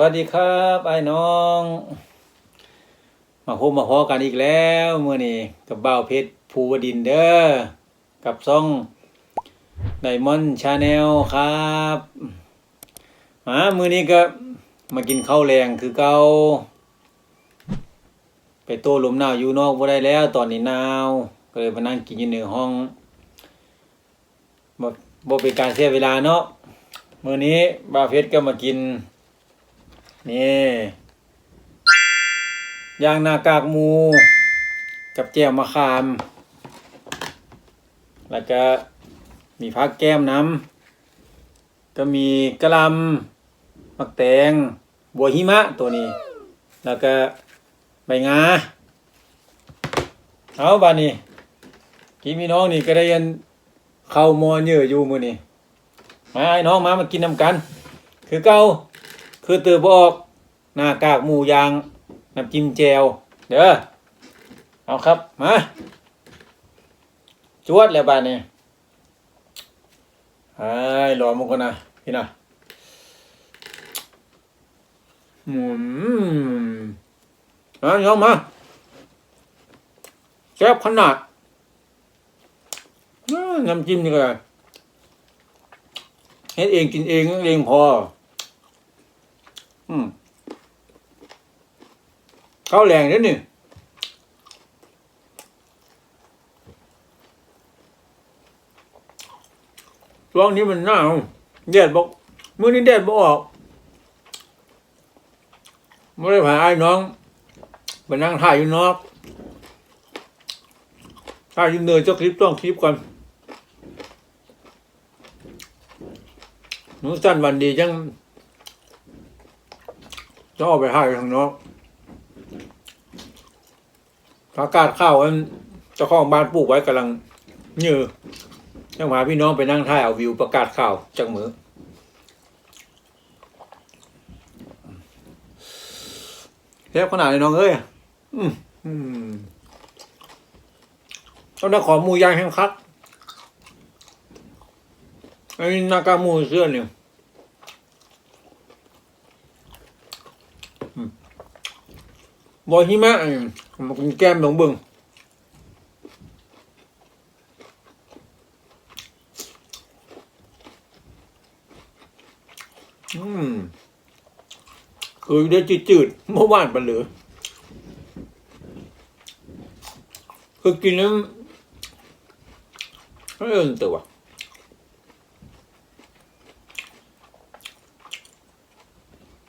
วัสดีครับไอ้น้อง มาพบมาพอกันอีกแล้วเมื่อนี้กับบ่าวเพชรภูวดินเด้อกับซ่องไดมอนชาแนลครับมามื้อนี้ก็มากินข้าวแรงคือเกาไปโต้ลมหนาวอยู่นอกบ่ได้แล้ว ตอนนี้หนาวก็เลยมานั่งกินอยู่ในห้องบ่บ่เป็นการเสียเวลาเนาะมื้อนี้บาเพชรก็มากิน นี่ย่างนากากมู กับแจ่วมะขาม แล้วก็มีผักแก้มน้ำก็มีกะลำมักแตง บัวหิมะตัวนี้ แล้วก็ใบงาเอาบานี้พี่มีน้องนี่ก็ได้ยันเข้ามอเยอะอยู่มือนี่มาไอ้น้องมามากินน้ำกัน คือเก่า คือตือบอกหน้ากากหมูยางน้ำจิ้มแจวเด้อเอาครับมาจวดแล้วบ้านนี้ไอ้รอมันก่อนนะพี่นะอืมเอายอมมาแซ่บขนาดน้ำจิ้มนี่ก็เฮ็ดเองกินเองเองพอ อืมข้าวแรงเด้อนี่ช่วงนี้มันหนาวแดดบอกมื้อนี้แดดบ่ออกไม่ได้พาไอ้น้องไปนั่งถ่ายอยู่นอกถ่ายอยู่เหนื่อยเจ้าคลิปต้องคลิปก่อนหนูสั้นวันดีจัง ต้องเอาไปให้ทางนอกอากาศข้าวอันเจ้าของบ้านปลูกไว้กำลังเยือยังพาพี่น้องไปนั่งท่ายเอาวิวประกาศข่าวจากมือเทปขนาดเลยน้องเอ้ยอืมอืมต้องได้ขอมูยางแห้งคักไอ้นากาหมูเสื้อเนี่ย บอยหิมะอืมมากินแก้มหนองบึงอืมคือได้จืดๆเมื่อวานไปเหลือคือกินแล้วไม่เอินตัว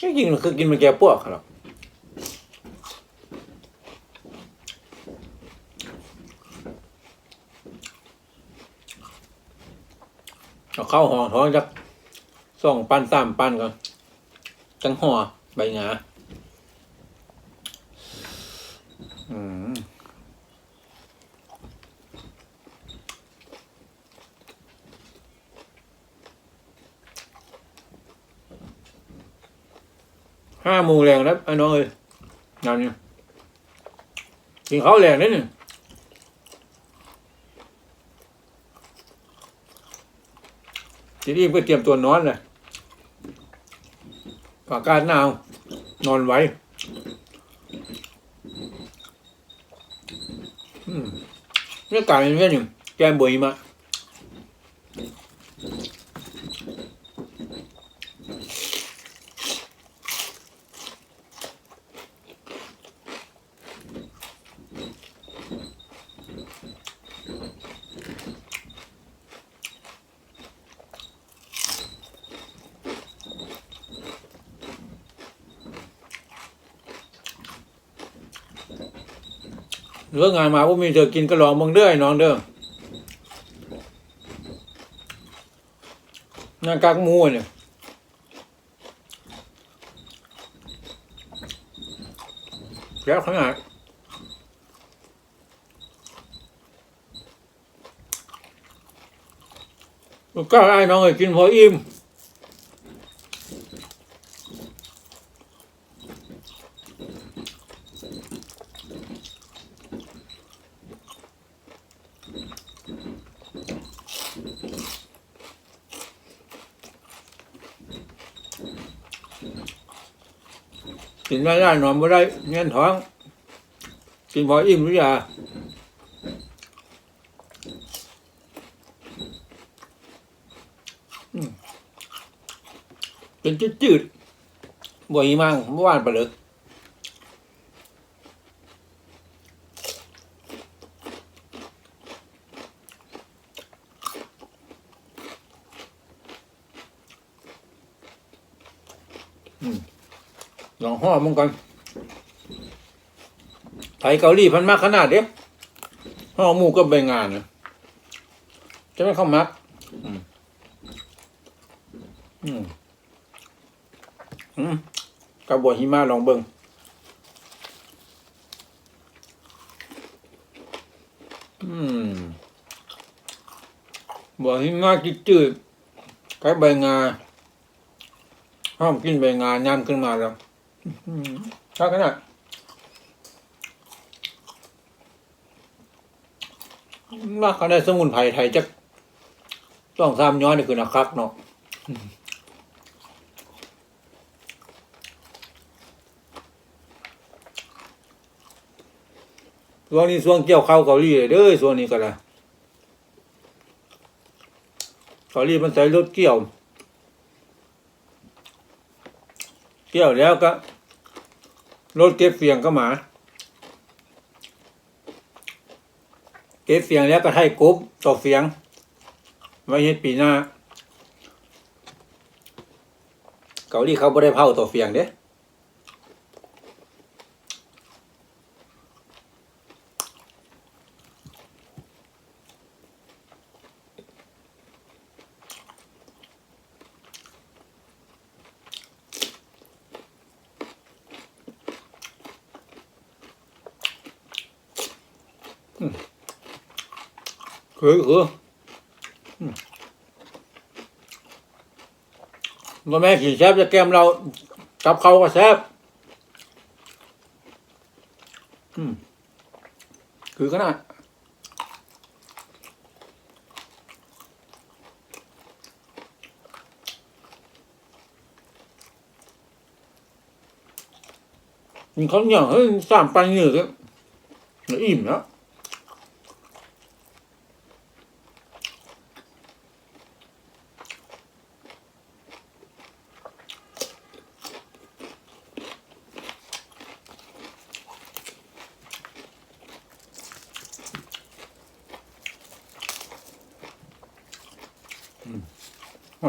จริงๆคือกินมันแก่พวกครับ เอาเข้าห่อท้องจักสองปันสามปันก่อนจังห่อใบหงาอืมห้าโมงแรงแล้วไอ้น้องเอ้ยนานนี่กินข้าวแรงนิดหนึ่ง ทีนี้ก็เตรียมตัวนอนเลยอากาศหนาว นอนไว้อืมนี่ไก่เป็นแค่อนึ่งแกมบุยมา เรื่องงานมาพวกมีเธอกินก็ลองมึงเด้อไอ้น้องเด้อหน้ากากมูเนี่ยแล้วขนาดลูกก้าไอ้น้องเอ้ยกินพออิ่ม นได้ได้นอนไม่ได้เงี้ยท้อง กินพออิ่มหรือยังเป็นจืดๆบ่อยมากเมื่อวานไปเลยอืม ลองห่อมันก่อนไทยเกาหลีพันมากขนาดเด้ห่อหมูก็ใบงานนะจะไม่เข้ามักอืมอืมอืมกระบวหิมะลองเบิ่งอืมบัวหิมะจืดๆคล้ายใบงาห้อมกินใบงาย่ำขึ้นมาแล้ว ชอบขนาดว่าเขาได้สมุนไพรไทยจะต้องซ้ำย้อนนี่คือนะครับเนาะช่วงนี้ช่วงเกี่ยวข้าวเกาหลีเลยเด้อช่วงนี้ก็ละเกาหลีมันใส่รถเกี่ยว เกี่ยวแล้วก็ รถเก็บเสียงก็มา เก็บเสียงแล้วก็ให้กบต่อเสียง ไว้เฮ็ดปีหน้า เกาหลีเขาไม่ได้เผาต่อเสียงเด้ คือคืออืมบ่แม่ขี่แซบจะแกมเรากับเขาก็แซบอืมคือขนาดมันเขาอย่างเฮ้ยสามปันเหนื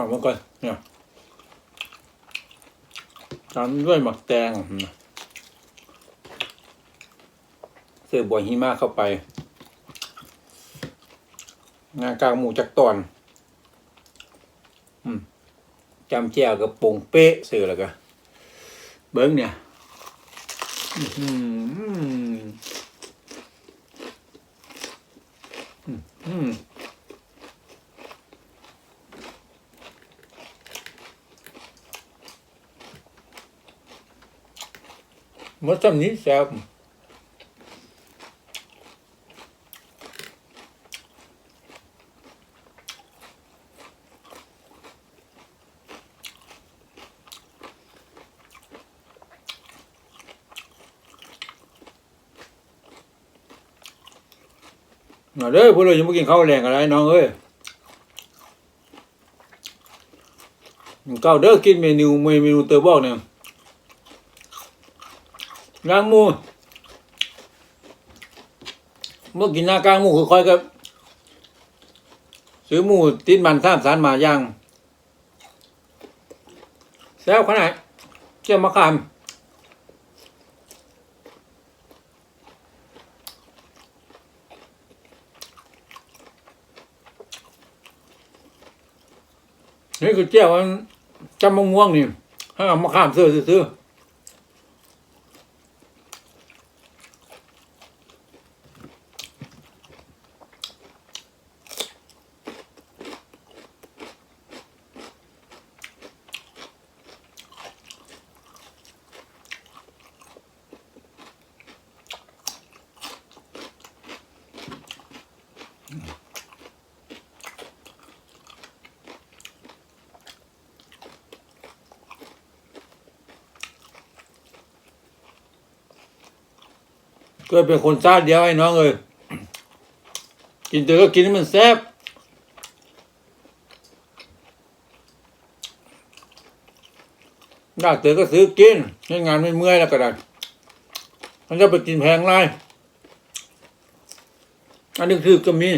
อก็อิ่มแล้วอ่ามันก่อนเนี่ยตามด้วยหมักแตงเสิร์ฟบัวหิมะเข้าไป งานกลางหมูจักตอนจำแจ้วกับปงเป๊ะเสือแล้วก็เบิ้งเนี่ยอื้อหืออืม มหมดจำนี้แซ่บมาเด้อพวกเรายังไม่กินข้าวแรงอะไรน้องเอ้ยเก้าเด้อกินเมนูเมนูเตอร์บอกเนี่ย ย่างหมูเมื่อกินหน้ากลางหมูคือค่อยกับซื้อหมูติดมันสามสารมาย่างแซ่บขนาดเจียวมะขามนี่คือเจียวมันจำมะม่วงนี่ให้เอามะขามซื้อซื้อๆอ ก็เป็นคนซาดเดียวไอ้น้องเอ้ยกินเตอก็กินให้มันแซ่บอยากเตอก็ซื้อกินให้งานไม่เมื่อยแล้วก็ได้มันจะไปกินแพงไรอันนี้คือก็มี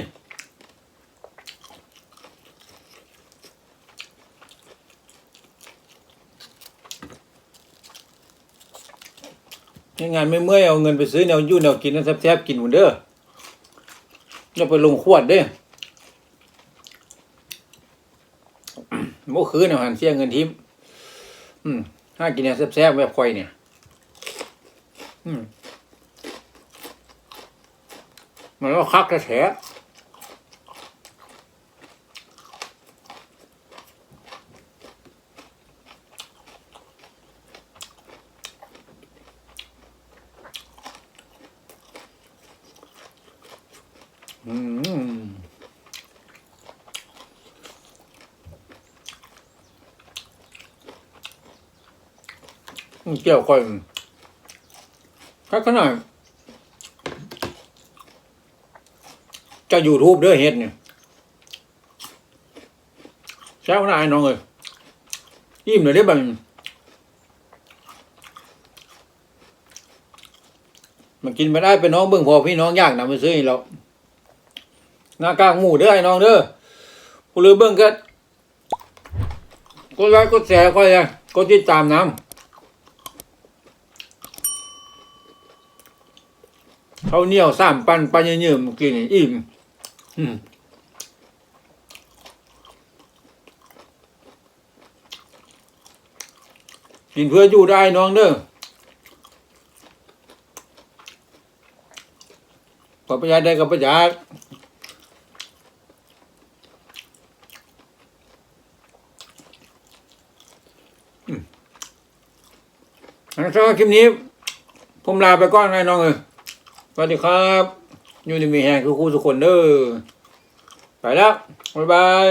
งไงไม่เมื่อยเอาเงินไปซื้อแนวยู่แนวกินนั่นแซ่บๆกินหมดเด้ออย่าไปลงขวดเด้อเมื่อคืนเอาหันเสียเงินทิมอืมถ้ากินเนี่ยแซ่บๆแบบคอยเนี่ย อืมมันก็คักกระแส เกี่ยวคอยคักขนาดจะยูทูบเด้อเฮ็ดเนี่ยแซ่บขนาดไอ้น้องเอ้ยยิ้มเลยได้อบังมันกินไม่ได้เป็นน้องเบิ่งพอพี่น้องยากนำไปซื้อให้เรา หน้ากากหมูเด้อไอ้น้องเด้อผู้ลือเบิ่งก็กดไลค์กดแชร์ก็ยังกดติดตามน้ำเขาเหนียวสามปันปันเยืมๆเมื่อกี้นี่อิ่มกินเพื่ออยู่ได้น้องเด้อพอประหยัดได้ก็ประหยัดอืมงั้น สำหรับคลิปนี้ ผมลาไปก่อนไงน้องเอ้ยสวัสดีครับอยู่ในมีแหงคือคู่สุกคนเด้อไปแล้วบ๊ายบาย